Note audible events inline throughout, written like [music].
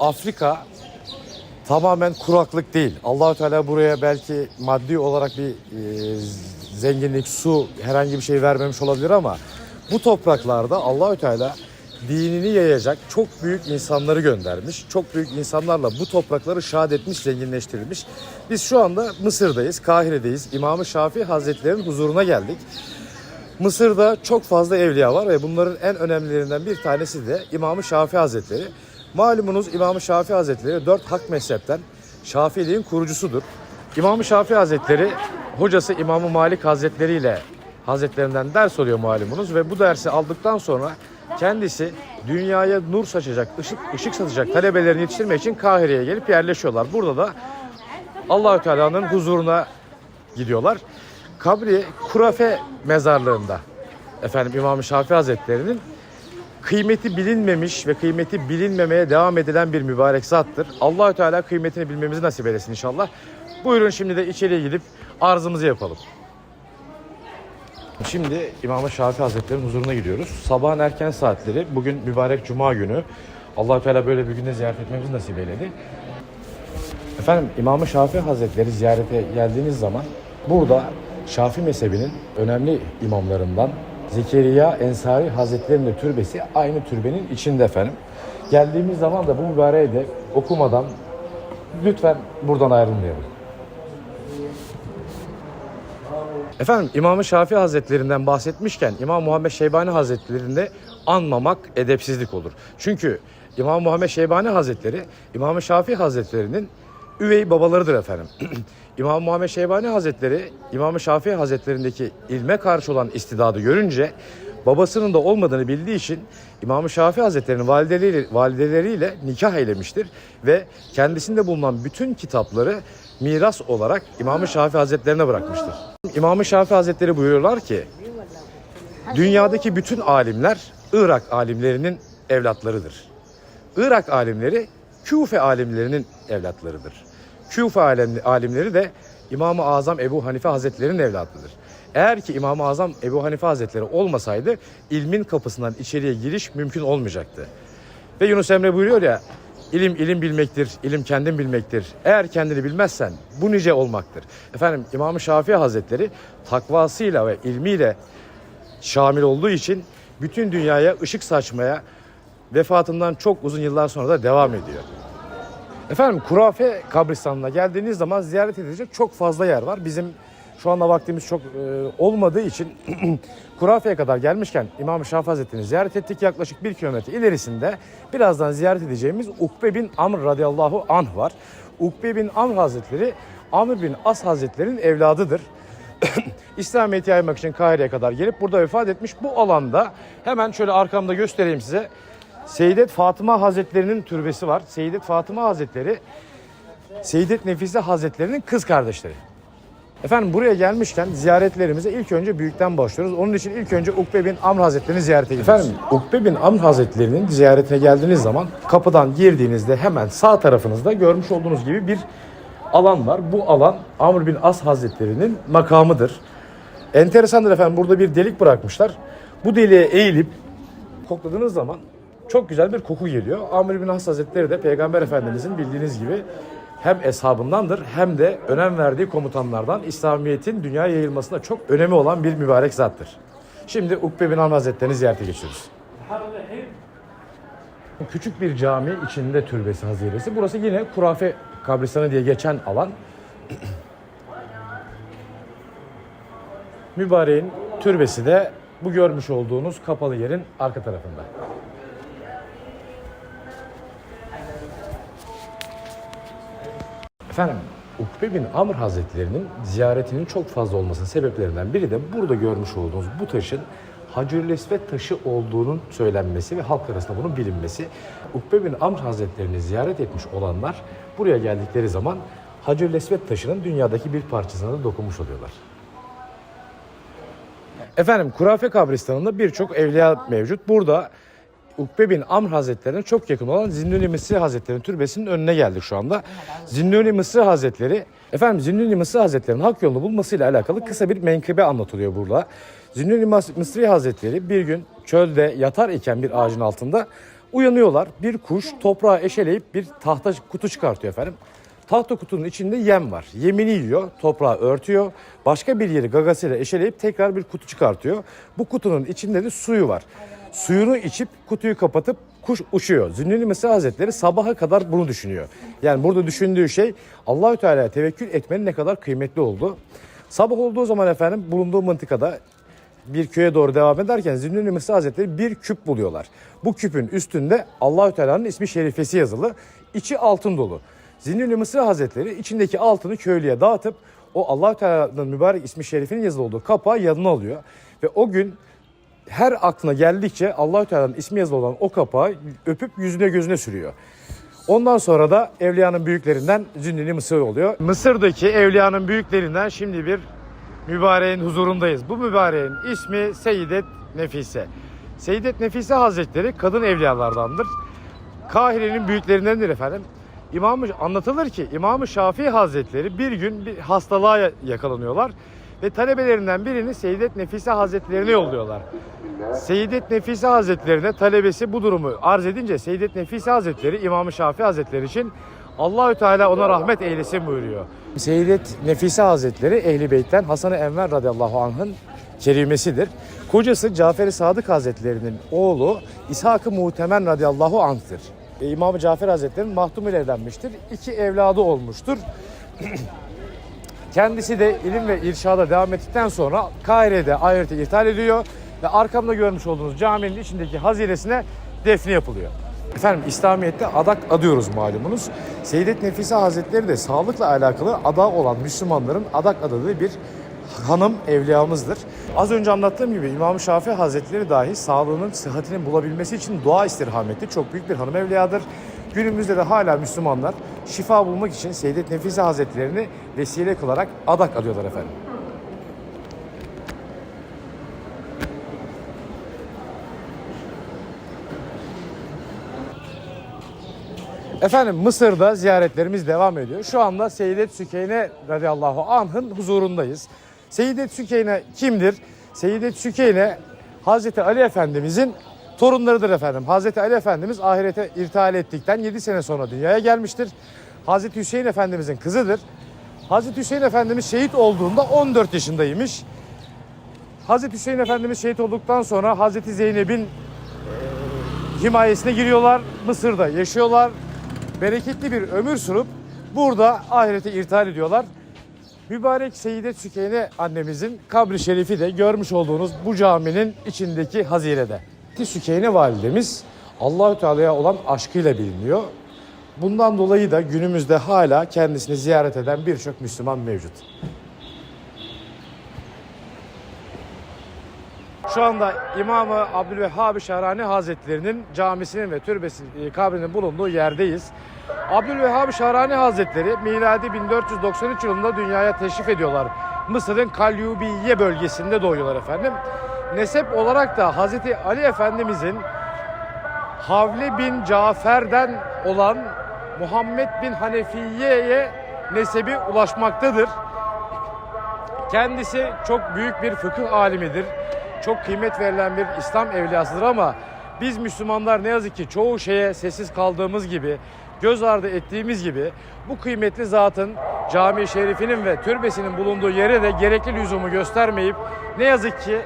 Afrika tamamen kuraklık değil. Allahü Teala buraya belki maddi olarak bir e, zenginlik, su, herhangi bir şey vermemiş olabilir ama bu topraklarda Allahü Teala dinini yayacak çok büyük insanları göndermiş. Çok büyük insanlarla bu toprakları şad etmiş, zenginleştirilmiş. Biz şu anda Mısır'dayız, Kahire'deyiz. İmam-ı Şafii Hazretleri'nin huzuruna geldik. Mısır'da çok fazla evliya var ve bunların en önemlilerinden bir tanesi de İmam-ı Şafii Hazretleri. Malumunuz İmam-ı Şafii Hazretleri dört hak mezhepten Şafiiliğin kurucusudur. İmam-ı Şafii Hazretleri hocası İmam-ı Malik Hazretleri ile Hazretlerinden ders alıyor malumunuz ve bu dersi aldıktan sonra kendisi dünyaya nur saçacak, ışık, ışık satacak talebelerini yetiştirmek için Kahire'ye gelip yerleşiyorlar. Burada da Allahü Teala'nın huzuruna gidiyorlar. Kabri Kurafe mezarlığında efendim İmam-ı Şafii Hazretleri'nin kıymeti bilinmemiş ve kıymeti bilinmemeye devam edilen bir mübarek zattır. Allahü Teala kıymetini bilmemizi nasip eylesin inşallah. Buyurun şimdi de içeriye gidip arzımızı yapalım. Şimdi İmam-ı Şafii Hazretleri'nin huzuruna gidiyoruz. Sabahın erken saatleri, bugün mübarek cuma günü. allah Teala böyle bir günde ziyaret etmemizi nasip eyledi. Efendim İmam-ı Şafii Hazretleri ziyarete geldiğiniz zaman burada Şafii mezhebinin önemli imamlarından Zekeriya Ensari Hazretleri'nin de türbesi aynı türbenin içinde efendim. Geldiğimiz zaman da bu mübareği de okumadan lütfen buradan ayrılmayalım. Efendim İmam-ı Şafii Hazretlerinden bahsetmişken İmam Muhammed Şeybani Hazretleri'ni de anmamak edepsizlik olur. Çünkü İmam Muhammed Şeybani Hazretleri İmam-ı Şafii Hazretleri'nin üvey babalarıdır efendim. [clears throat] İmam Muhammed Şeybani Hazretleri İmam-ı Şafii Hazretleri'ndeki ilme karşı olan istidadı görünce babasının da olmadığını bildiği için İmam-ı Şafii Hazretleri'nin valideleriyle, valideleriyle nikah eylemiştir ve kendisinde bulunan bütün kitapları miras olarak İmam-ı Şafii Hazretlerine bırakmıştır. İmam-ı Şafii Hazretleri buyuruyorlar ki dünyadaki bütün alimler Irak alimlerinin evlatlarıdır. Irak alimleri Küfe alimlerinin evlatlarıdır. Küfe alim- alimleri de İmam-ı Azam Ebu Hanife Hazretleri'nin evladıdır. Eğer ki İmam-ı Azam Ebu Hanife Hazretleri olmasaydı ilmin kapısından içeriye giriş mümkün olmayacaktı. Ve Yunus Emre buyuruyor ya ilim ilim bilmektir, ilim kendin bilmektir. Eğer kendini bilmezsen bu nice olmaktır. Efendim İmam-ı Şafii Hazretleri takvasıyla ve ilmiyle şamil olduğu için bütün dünyaya ışık saçmaya vefatından çok uzun yıllar sonra da devam ediyor. Efendim Kurafe kabristanına geldiğiniz zaman ziyaret edilecek çok fazla yer var. Bizim şu anda vaktimiz çok e, olmadığı için [clears throat] Kurafe'ye kadar gelmişken İmam-ı Şafii Hazretleri'ni ziyaret ettik. Yaklaşık bir kilometre ilerisinde birazdan ziyaret edeceğimiz Ukbe bin Amr radıyallahu anh var. Ukbe bin Amr Hazretleri Amr bin As Hazretleri'nin evladıdır. [clears throat] İslamiyet'i yaymak için Kahire'ye kadar gelip burada vefat etmiş. Bu alanda hemen şöyle arkamda göstereyim size. Seyyidet Fatıma Hazretleri'nin türbesi var. Seyyidet Fatıma Hazretleri Seyyidet Nefise Hazretleri'nin kız kardeşleri. Efendim buraya gelmişken ziyaretlerimize ilk önce büyükten başlıyoruz. Onun için ilk önce Ukbe bin Amr Hazretleri'ni ziyarete gidiyoruz. Efendim Ukbe bin Amr Hazretleri'nin ziyaretine geldiğiniz zaman kapıdan girdiğinizde hemen sağ tarafınızda görmüş olduğunuz gibi bir alan var. Bu alan Amr bin As Hazretleri'nin makamıdır. Enteresandır efendim burada bir delik bırakmışlar. Bu deliğe eğilip kokladığınız zaman çok güzel bir koku geliyor. Amr bin As Hazretleri de Peygamber Efendimizin bildiğiniz gibi hem eshabındandır hem de önem verdiği komutanlardan İslamiyet'in dünya yayılmasında çok önemi olan bir mübarek zattır. Şimdi Ukbe bin Amr Hazretleri'ni ziyarete geçiyoruz. Küçük bir cami içinde türbesi haziresi. Burası yine Kurafe kabristanı diye geçen alan. Mübareğin türbesi de bu görmüş olduğunuz kapalı yerin arka tarafında. Efendim Ukbe bin Amr Hazretleri'nin ziyaretinin çok fazla olmasının sebeplerinden biri de burada görmüş olduğunuz bu taşın Hacer-ül Esved taşı olduğunun söylenmesi ve halk arasında bunun bilinmesi. Ukbe bin Amr Hazretleri'ni ziyaret etmiş olanlar buraya geldikleri zaman Hacer-ül Esved taşının dünyadaki bir parçasına da dokunmuş oluyorlar. Efendim Kurafe kabristanında birçok evliya mevcut. Burada Ukbe bin Amr Hazretleri'ne çok yakın olan Zinnuni Mısri Hazretleri'nin türbesinin önüne geldik şu anda. Zinnuni Mısri Hazretleri, efendim Zinnuni Mısri Hazretleri'nin hak yolunu bulmasıyla alakalı kısa bir menkıbe anlatılıyor burada. Zinnuni Mısri Hazretleri bir gün çölde yatar iken bir ağacın altında Uyanıyorlar. Bir kuş toprağa eşeleyip bir tahta kutu çıkartıyor efendim. Tahta kutunun içinde yem var. Yemini yiyor, toprağı örtüyor. Başka bir yeri gagasıyla eşeleyip tekrar bir kutu çıkartıyor. Bu kutunun içinde de suyu var. Suyunu içip kutuyu kapatıp kuş uçuyor. Zünnuni Mısır Hazretleri sabaha kadar bunu düşünüyor. Yani burada düşündüğü şey Allahü Teala'ya tevekkül etmenin ne kadar kıymetli olduğu. Sabah olduğu zaman efendim bulunduğu mıntıkada bir köye doğru devam ederken Zünnuni Mısır Hazretleri bir küp buluyorlar. Bu küpün üstünde Allahü Teala'nın ismi şerifesi yazılı. içi altın dolu. Zünnuni Mısır Hazretleri içindeki altını köylüye dağıtıp o Allahü Teala'nın mübarek ismi şerifinin yazılı olduğu kapağı yanına alıyor. Ve o gün her aklına geldikçe Allahü Teala'nın ismi yazılı olan o kapağı öpüp yüzüne gözüne sürüyor. Ondan sonra da Evliya'nın büyüklerinden Zünnini Mısır oluyor. Mısır'daki Evliya'nın büyüklerinden şimdi bir mübareğin huzurundayız. Bu mübareğin ismi Seyyidet Nefise. Seyyidet Nefise Hazretleri kadın evliyalardandır. Kahire'nin büyüklerindendir efendim. İmamı anlatılır ki İmam-ı Şafii Hazretleri bir gün bir hastalığa ya- yakalanıyorlar ve talebelerinden birini Seyyidet Nefise Hazretlerine yolluyorlar. Seyyidet Nefise Hazretlerine talebesi bu durumu arz edince Seyyidet Nefise Hazretleri İmam-ı Şafii Hazretleri için Allahü Teala ona rahmet eylesin buyuruyor. Seyyidet Nefise Hazretleri Ehli Beyt'ten Hasan-ı Enver radıyallahu anh'ın kerimesidir. Kocası Cafer-i Sadık Hazretlerinin oğlu İshak-ı Muhtemen radıyallahu anh'tır. İmam-ı Cafer Hazretleri'nin mahdum ile evlenmiştir. İki evladı olmuştur. [clears throat] Kendisi de ilim ve irşada devam ettikten sonra Kahire'de ahirete ithal ediyor ve arkamda görmüş olduğunuz caminin içindeki hazinesine defni yapılıyor. Efendim İslamiyet'te adak adıyoruz malumunuz. Seyyidet Nefise Hazretleri de sağlıkla alakalı ada olan Müslümanların adak adadığı bir hanım evliyamızdır. Az önce anlattığım gibi İmam-ı Şafii Hazretleri dahi sağlığının, sıhhatinin bulabilmesi için dua istirham etti. Çok büyük bir hanım evliyadır. Günümüzde de hala Müslümanlar şifa bulmak için Seyyidet Nefise Hazretlerini vesile kılarak adak adıyorlar efendim. Efendim Mısır'da ziyaretlerimiz devam ediyor. Şu anda Seyyidet Sükeyne radıyallahu anh'ın huzurundayız. Seyyidet Sükeyne kimdir? Seyyidet Sükeyne Hazreti Ali Efendimizin torunlarıdır efendim. Hazreti Ali Efendimiz ahirete irtihal ettikten 7 sene sonra dünyaya gelmiştir. Hazreti Hüseyin Efendimizin kızıdır. Hazreti Hüseyin Efendimiz şehit olduğunda 14 yaşındaymış. Hazreti Hüseyin Efendimiz şehit olduktan sonra Hazreti Zeynep'in himayesine giriyorlar. Mısır'da yaşıyorlar. Bereketli bir ömür sürüp burada ahirete irtihal ediyorlar. Mübarek Seyyidet Sükeyne annemizin kabri şerifi de görmüş olduğunuz bu caminin içindeki hazirede. Sükeyne validemiz Allahü Teala'ya olan aşkıyla biliniyor. Bundan dolayı da günümüzde hala kendisini ziyaret eden birçok Müslüman mevcut. Şu anda İmam-ı Abdülvehhab-ı Şahrani Hazretleri'nin camisinin ve türbesi e, kabrinin bulunduğu yerdeyiz. Abdülvehhab-ı Şahrani Hazretleri miladi 1493 yılında dünyaya teşrif ediyorlar. Mısır'ın Kalyubiye bölgesinde doğuyorlar efendim. Nesep olarak da Hazreti Ali Efendimizin Havle bin Cafer'den olan Muhammed bin Hanefiye'ye nesebi ulaşmaktadır. Kendisi çok büyük bir fıkıh alimidir. Çok kıymet verilen bir İslam evliyasıdır ama biz Müslümanlar ne yazık ki çoğu şeye sessiz kaldığımız gibi, göz ardı ettiğimiz gibi bu kıymetli zatın cami şerifinin ve türbesinin bulunduğu yere de gerekli lüzumu göstermeyip ne yazık ki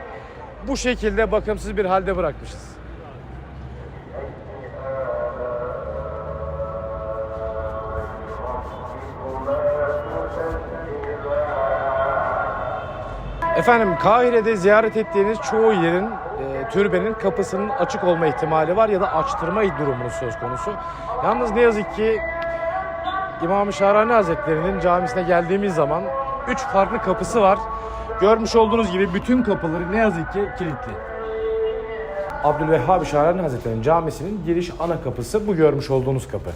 bu şekilde bakımsız bir halde bırakmışız. Efendim Kahire'de ziyaret ettiğiniz çoğu yerin e, türbenin kapısının açık olma ihtimali var ya da açtırma durumunun söz konusu. Yalnız ne yazık ki İmam-ı Şahrani Hazretleri'nin camisine geldiğimiz zaman üç farklı kapısı var. Görmüş olduğunuz gibi bütün kapıları ne yazık ki kilitli. Abdülvehhab Şahrani Hazretleri'nin camisinin giriş ana kapısı bu görmüş olduğunuz kapı.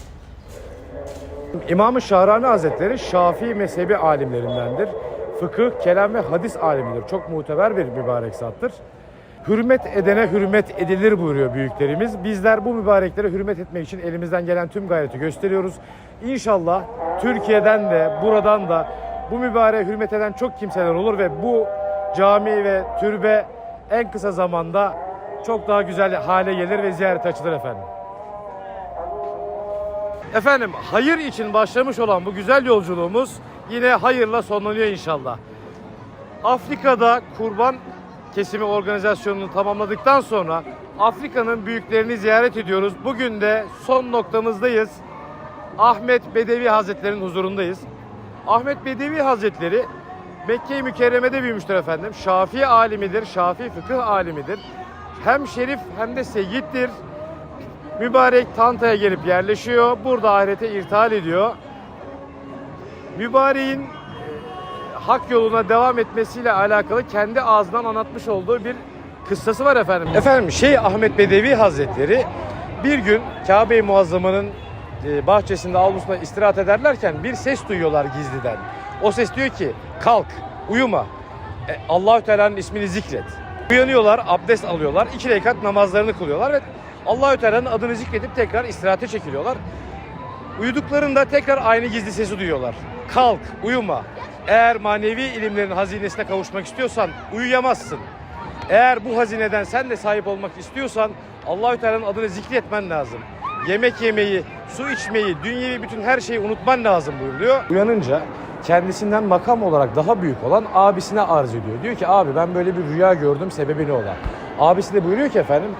İmam-ı Şahrani Hazretleri Şafii mezhebi alimlerindendir. Fıkıh, kelam ve hadis alimidir. Çok muteber bir mübarek zattır. Hürmet edene hürmet edilir buyuruyor büyüklerimiz. Bizler bu mübareklere hürmet etmek için elimizden gelen tüm gayreti gösteriyoruz. İnşallah Türkiye'den de buradan da bu mübareğe hürmet eden çok kimseler olur ve bu cami ve türbe en kısa zamanda çok daha güzel hale gelir ve ziyaret açılır efendim. Efendim hayır için başlamış olan bu güzel yolculuğumuz yine hayırla sonlanıyor inşallah. Afrika'da kurban kesimi organizasyonunu tamamladıktan sonra Afrika'nın büyüklerini ziyaret ediyoruz. Bugün de son noktamızdayız. Ahmet Bedevi Hazretleri'nin huzurundayız. Ahmet Bedevi Hazretleri Mekke-i Mükerreme'de büyümüştür efendim. Şafii alimidir, Şafii fıkıh alimidir. Hem şerif hem de seyyittir. Mübarek Tanta'ya gelip yerleşiyor. Burada ahirete irtihal ediyor. Mübareğin e, hak yoluna devam etmesiyle alakalı kendi ağzından anlatmış olduğu bir kıssası var efendim. Efendim Şeyh Ahmet Bedevi Hazretleri bir gün Kabe-i Muazzama'nın bahçesinde avlusunda istirahat ederlerken bir ses duyuyorlar gizliden. O ses diyor ki kalk uyuma e, Allahü Teala'nın ismini zikret. Uyanıyorlar, abdest alıyorlar, iki rekat namazlarını kılıyorlar ve Allahü Teala'nın adını zikredip tekrar istirahate çekiliyorlar. Uyuduklarında tekrar aynı gizli sesi duyuyorlar. Kalk, uyuma. Eğer manevi ilimlerin hazinesine kavuşmak istiyorsan uyuyamazsın. Eğer bu hazineden sen de sahip olmak istiyorsan Allahü Teala'nın adını zikretmen lazım. Yemek yemeyi, su içmeyi, dünyevi bütün her şeyi unutman lazım buyuruyor. Uyanınca kendisinden makam olarak daha büyük olan abisine arz ediyor. Diyor ki abi ben böyle bir rüya gördüm sebebi ne olan? Abisi de buyuruyor ki efendim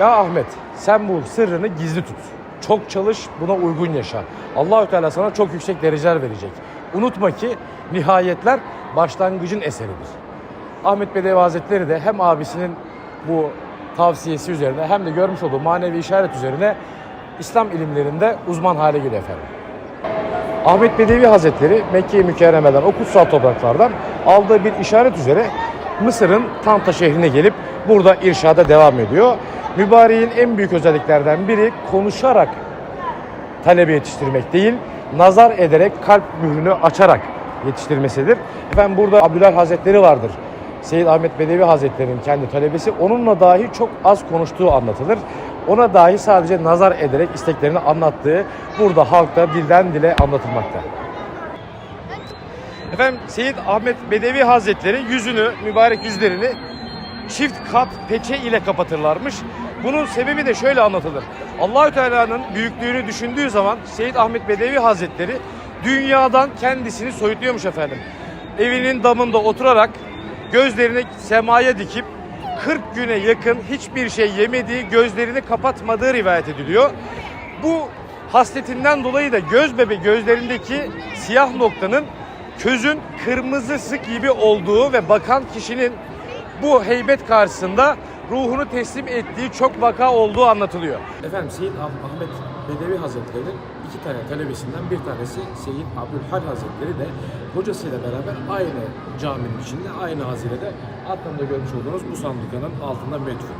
ya Ahmet sen bu sırrını gizli tut. Çok çalış, buna uygun yaşa. Allahü Teala sana çok yüksek dereceler verecek. Unutma ki nihayetler başlangıcın eseridir. Ahmet Bedevi Hazretleri de hem abisinin bu tavsiyesi üzerine hem de görmüş olduğu manevi işaret üzerine İslam ilimlerinde uzman hale geliyor efendim. Ahmet Bedevi Hazretleri Mekke-i Mükerreme'den o kutsal topraklardan aldığı bir işaret üzere Mısır'ın Tanta şehrine gelip burada irşada devam ediyor. Mübareğin en büyük özelliklerden biri konuşarak talebe yetiştirmek değil, nazar ederek kalp mührünü açarak yetiştirmesidir. Efendim burada Abdülhal Hazretleri vardır. Seyyid Ahmet Bedevi Hazretleri'nin kendi talebesi onunla dahi çok az konuştuğu anlatılır. Ona dahi sadece nazar ederek isteklerini anlattığı burada halkta dilden dile anlatılmakta. Efendim Seyyid Ahmet Bedevi Hazretleri yüzünü, mübarek yüzlerini çift kat peçe ile kapatırlarmış. Bunun sebebi de şöyle anlatılır. Allahü Teala'nın büyüklüğünü düşündüğü zaman Seyyid Ahmet Bedevi Hazretleri dünyadan kendisini soyutluyormuş efendim. Evinin damında oturarak gözlerini semaya dikip 40 güne yakın hiçbir şey yemediği, gözlerini kapatmadığı rivayet ediliyor. Bu hasletinden dolayı da göz bebe gözlerindeki siyah noktanın közün kırmızısı gibi olduğu ve bakan kişinin bu heybet karşısında ruhunu teslim ettiği çok vaka olduğu anlatılıyor. Efendim Seyyid Ah- Ahmet Bedevi Hazretleri iki tane talebesinden bir tanesi Seyyid Abdülhal Hazretleri de hocasıyla beraber aynı caminin içinde aynı hazinede arkamda görmüş olduğunuz bu sandukanın altında metfun.